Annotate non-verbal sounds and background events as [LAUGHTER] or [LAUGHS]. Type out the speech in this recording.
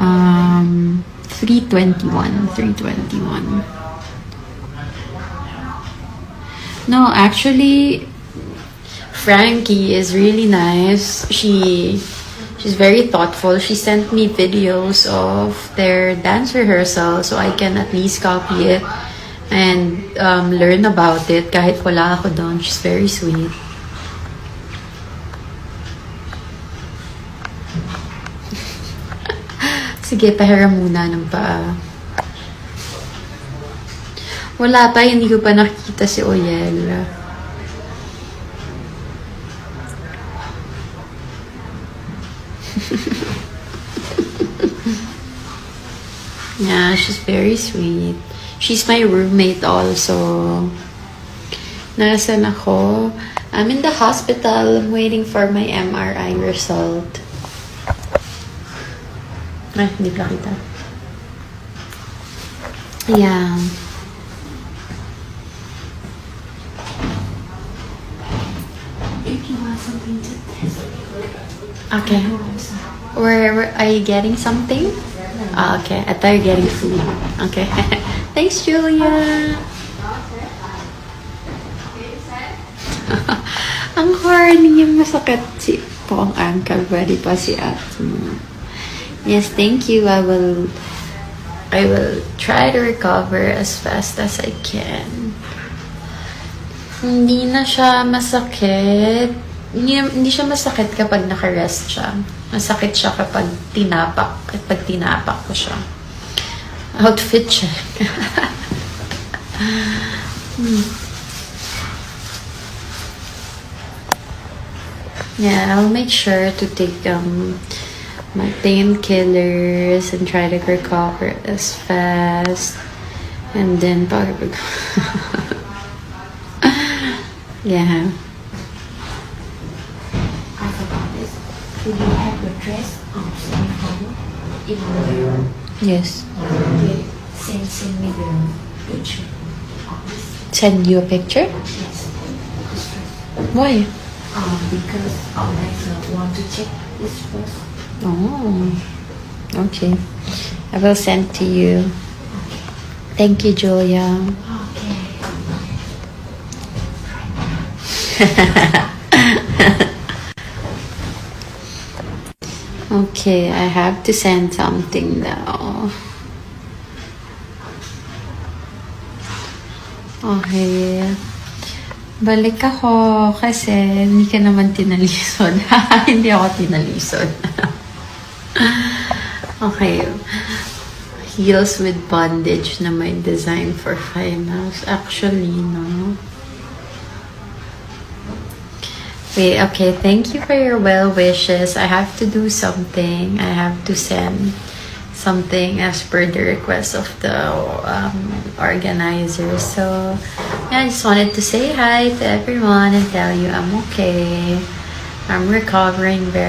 Um, 321. 321. No, actually, Frankie is really nice. She she's very thoughtful. She sent me videos of their dance rehearsal so I can at least copy it and um, learn about it kahit wala ako doon. She's very sweet. Sige, pahiram muna ng paa. Wala pa, hindi ko pa nakikita si Oyel. [LAUGHS] yeah, she's very sweet. She's my roommate also. Nasaan ako? I'm in the hospital. I'm waiting for my MRI result. Ay, hindi pala kita. Test, Okay. Where, where are you getting something? Ah, okay. I thought you're getting food. Okay. [LAUGHS] Thanks, Julia. [LAUGHS] ang horny yung masakit si po ang ankle. Ready pa si ate mo. Yes, thank you. I will I will try to recover as fast as I can. Hindi na siya masakit. Hindi, hindi siya masakit kapag nakarest siya. Masakit siya kapag tinapak. Kapag tinapak ko siya. Outfit check. [LAUGHS] Hmm. Yeah, I'll make sure to take um my painkillers and try to recover as fast. And then pag [LAUGHS] Yeah. I forgot this. Do you have your dress on same color? In the Yes. okay. Send send me the picture. Send you a picture? Yes. Why? Um, because organizer want to check this first. Oh. Okay. I will send to you. Thank you, Julia. Okay. [LAUGHS] Okay, I have to send something now. Okay. Balik ako kasi hindi ka naman tinalisod. [LAUGHS] hindi ako tinalisod. [LAUGHS] [SIGHS] okay. Heels with bondage na may design for finals. Actually, no. Wait, okay. Thank you for your well wishes. I have to do something. I have to send something as per the request of the um, organizer. So, yeah, I just wanted to say hi to everyone and tell you I'm okay. I'm recovering very